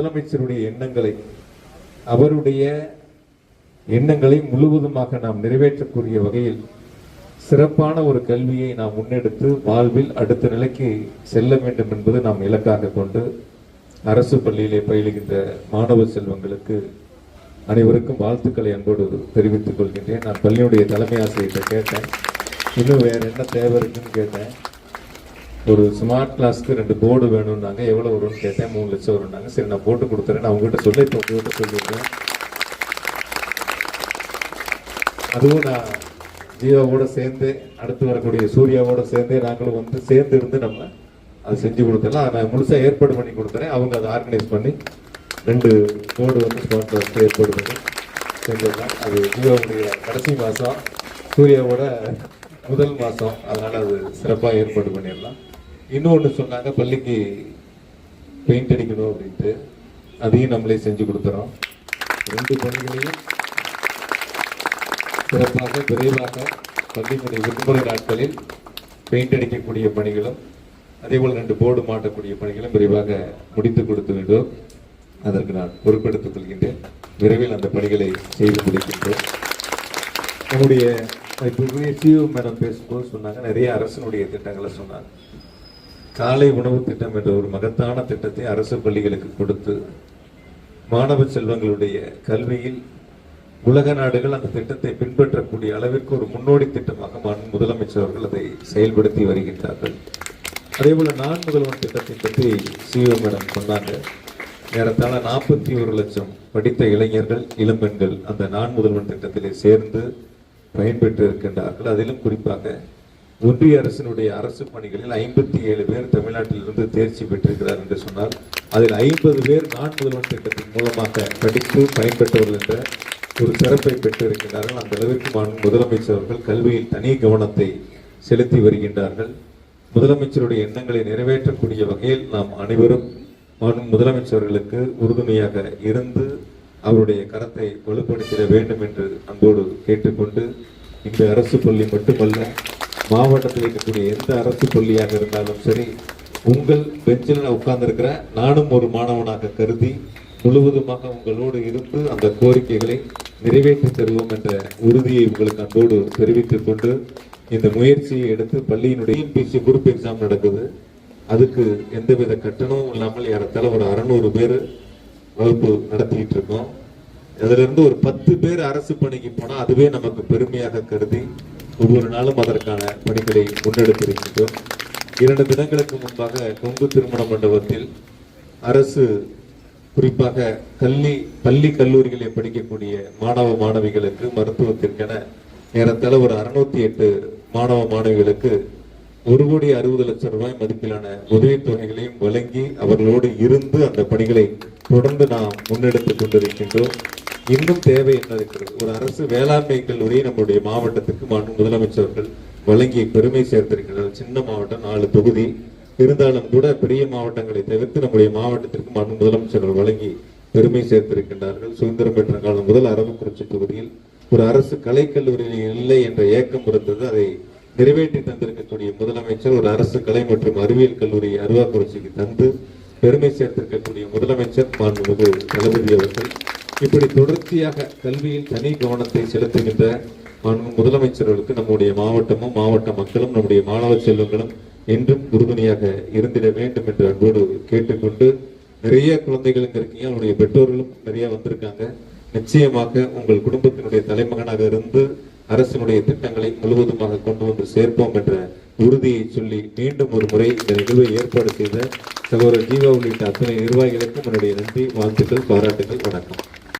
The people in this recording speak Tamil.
முதலமைச்சருடைய எண்ணங்களை அவருடைய எண்ணங்களை முழுவதுமாக நாம் நிறைவேற்றக்கூடிய வகையில் சிறப்பான ஒரு கல்வியை நாம் முன்னெடுத்து வாழ்வில் அடுத்த நிலைக்கு செல்ல வேண்டும் என்பது நாம் இலக்காக கொண்டு அரசு பள்ளியிலே பயிலுகின்ற மாணவ செல்வங்களுக்கு அனைவருக்கும் வாழ்த்துக்களை அன்போடு தெரிவித்துக் கொள்கின்றேன். நான் பள்ளியுடைய தலைமை ஆசிரியர்கிட்ட கேட்டேன். இன்னும் வேற என்ன தேவை இருக்குன்னு கேட்டேன். ஒரு ஸ்மார்ட் கிளாஸ்க்கு ரெண்டு போர்டு வேணும்னாங்க. எவ்வளோ வரும்னு கேட்டேன். மூணு லட்சம் வரும்னாங்க. சரி நான் போட்டு கொடுத்துறேன். நான் உங்ககிட்ட சொல்லி இப்போ உங்ககிட்ட சொல்லியிருக்கேன் அதுவும் நான் ஜீவாவோட சேர்ந்து அடுத்து வரக்கூடிய சூர்யாவோட சேர்ந்தே நாங்களும் வந்து சேர்ந்து இருந்து நம்ம அதை செஞ்சு கொடுத்துடலாம். அதை நான் முழுசாக ஏற்பாடு பண்ணி கொடுத்துறேன். அவங்க அதை ஆர்கனைஸ் பண்ணி ரெண்டு போர்டு வந்து ஸ்மார்ட் கிளாஸ்க்கு ஏற்பாடு பண்ணி செஞ்சிடலாம் அது ஜீவாவுடைய கடைசி மாதம் சூர்யாவோட முதல் மாதம் அதனால் அது சிறப்பாக ஏற்பாடு பண்ணிடலாம். இன்னொன்று சொன்னாங்க பள்ளிக்கு பெயிண்ட் அடிக்கணும் அப்படின்ட்டு. அதையும் நம்மளே செஞ்சு கொடுத்துறோம். ரெண்டு பணிகளையும் சிறப்பாக விரைவாக பள்ளியினுடைய விடுமுறை நாட்களில் பெயிண்ட் அடிக்கக்கூடிய பணிகளும் அதேபோல் ரெண்டு போர்டு மாட்டக்கூடிய பணிகளும் விரைவாக முடித்து கொடுத்து வேண்டும் அதற்கு நான் பொறுப்பெடுத்துக் கொள்கின்றேன். விரைவில் அந்த பணிகளை செய்து முடிக்கின்றோம் நம்முடைய இப்போ சிஓ மேடம் பேசும்போது சொன்னாங்க நிறைய அரசனுடைய திட்டங்களை சொன்னாங்க. காலை உணவு திட்டம் என்ற ஒரு மகத்தான திட்டத்தை அரசு பள்ளிகளுக்கு கொடுத்து மாணவ செல்வங்களுடைய கல்வியில் உலக நாடுகள் அந்த திட்டத்தை பின்பற்றக்கூடிய அளவிற்கு ஒரு முன்னோடி திட்டமாக முதலமைச்சர் அவர்கள் அதை செயல்படுத்தி வருகின்றார்கள். அதே போல நான் முதல்வன் திட்டத்தை பற்றி சிஓ மேடம் சொன்னாங்க. ஏறத்தாழ நாற்பத்தி ஒரு லட்சம் படித்த இளைஞர்கள் இளம்பெண்கள் அந்த நான் முதல்வன் திட்டத்திலே சேர்ந்து பயன்பெற்று இருக்கின்றார்கள் அதிலும் குறிப்பாக ஒன்றிய அரசினுடைய அரசு பணிகளில் ஐம்பத்தி ஏழு பேர் தமிழ்நாட்டிலிருந்து தேர்ச்சி பெற்றிருக்கிறார் என்று சொன்னால் அதில் ஐம்பது பேர் நான் முதல்வன் திட்டத்தின் மூலமாக படித்து பயன்பெற்றவர்கள் என்ற ஒரு சிறப்பை பெற்றிருக்கின்றார்கள் அந்த அளவிற்கு முதலமைச்சர் அவர்கள் கல்வியில் தனி கவனத்தை செலுத்தி வருகின்றார்கள். முதலமைச்சருடைய எண்ணங்களை நிறைவேற்றக்கூடிய வகையில் நாம் அனைவரும் முதலமைச்சர்களுக்கு உறுதுணையாக இருந்து அவருடைய கரத்தை வலுப்படுத்திட வேண்டும் என்று அன்போடு கேட்டுக்கொண்டு இந்த அரசு பள்ளி மட்டுமல்ல மாவட்டத்தில் இருக்கக்கூடிய எந்த அரசு பள்ளியாக இருந்தாலும் சரி உங்கள் பெஞ்சில் உட்கார்ந்துருக்கிற நானும் ஒரு மாணவனாக கருதி முழுவதுமாக உங்களோடு இருந்து அந்த கோரிக்கைகளை நிறைவேற்றி தருவோம் என்ற உறுதியை உங்களுக்கு அன்போடு தெரிவித்துக் கொண்டு இந்த முயற்சியை எடுத்து பள்ளியினுடைய பிசி குரூப் எக்ஸாம் நடக்குது. அதுக்கு எந்தவித கட்டணமும் இல்லாமல் ஏறத்தாழ ஒரு அறநூறு பேர் வகுப்பு நடத்திக்கிட்டு இருக்கோம். அதுல இருந்து ஒரு பத்து பேர் அரசு பணிக்கு போனால் அதுவே நமக்கு பெருமையாக கருதி ஒவ்வொரு நாளும் அதற்கான பணிகளை முன்னெடுத்திருக்கின்றோம். இரண்டு தினங்களுக்கு முன்பாக கொங்கு திருமண மண்டபத்தில் அரசு குறிப்பாக கல்வி பள்ளி கல்லூரிகளில் படிக்கக்கூடிய மாணவ மாணவிகளுக்கு மருத்துவத்திற்கென ஏறத்தாழ ஒரு அறுநூத்தி எட்டு மாணவ மாணவிகளுக்கு ஒரு கோடி அறுபது லட்சம் ரூபாய் மதிப்பிலான உதவித்தொகைகளையும் வழங்கி அவர்களோடு இருந்து அந்த பணிகளை தொடர்ந்து நாம் முன்னெடுத்துக் கொண்டிருக்கின்றோம். இன்னும் தேவை என்ன இருக்கிறது ஒரு அரசு வேளாண்மை கல்லூரியை நம்முடைய மாவட்டத்துக்கு முதலமைச்சர்கள் வழங்கி பெருமை சேர்த்திருக்கிறார். சின்ன மாவட்டம் நாலு தொகுதி. இருந்தாலும் கூட பெரிய மாவட்டங்களை தவிர்த்து நம்முடைய மாவட்டத்திற்கு மாண்பு முதலமைச்சர்கள் வழங்கி பெருமை சேர்த்திருக்கின்றார்கள். சுதந்திரம் பெற்ற காலம் முதல் அரவக்குறிச்சி தொகுதியில் ஒரு அரசு கலைக்கல்லூரியில் இல்லை என்ற ஏக்கம் இருந்தது. அதை நிறைவேற்றி தந்திருக்கக்கூடிய முதலமைச்சர் ஒரு அரசு கலை மற்றும் அறிவியல் கல்லூரி அருவாக்குறிச்சிக்கு தந்து பெருமை சேர்த்திருக்கக்கூடிய முதலமைச்சர் மாண்புமிகு தளபதி அவர்கள். இப்படி தொடர்ச்சியாக கல்வியில் தனி கவனத்தை செலுத்துகின்ற முதலமைச்சர்களுக்கு நம்முடைய மாவட்டமும் மாவட்ட மக்களும் நம்முடைய மாணவ செல்வங்களும் என்றும் உறுதுணையாக இருந்திட வேண்டும் என்று அன்போடு கேட்டுக்கொண்டு நிறைய குழந்தைகள் இங்க இருக்கீங்க. அவருடைய பெற்றோர்களும் நிறைய வந்திருக்காங்க. நிச்சயமாக உங்கள் குடும்பத்தினுடைய தலைமகனாக இருந்து அரசினுடைய திட்டங்களை முழுவதுமாக கொண்டு வந்து சேர்ப்போம் என்ற உறுதியை சொல்லி மீண்டும் ஒரு முறை இந்த நிகழ்வை ஏற்பாடு செய்த சகோதரர் ஜீவா உள்ளிட்ட அத்தனை நிர்வாகிகளுக்கும் என்னுடைய நன்றி வாழ்த்துக்கள் பாராட்டுகள் வணக்கம்.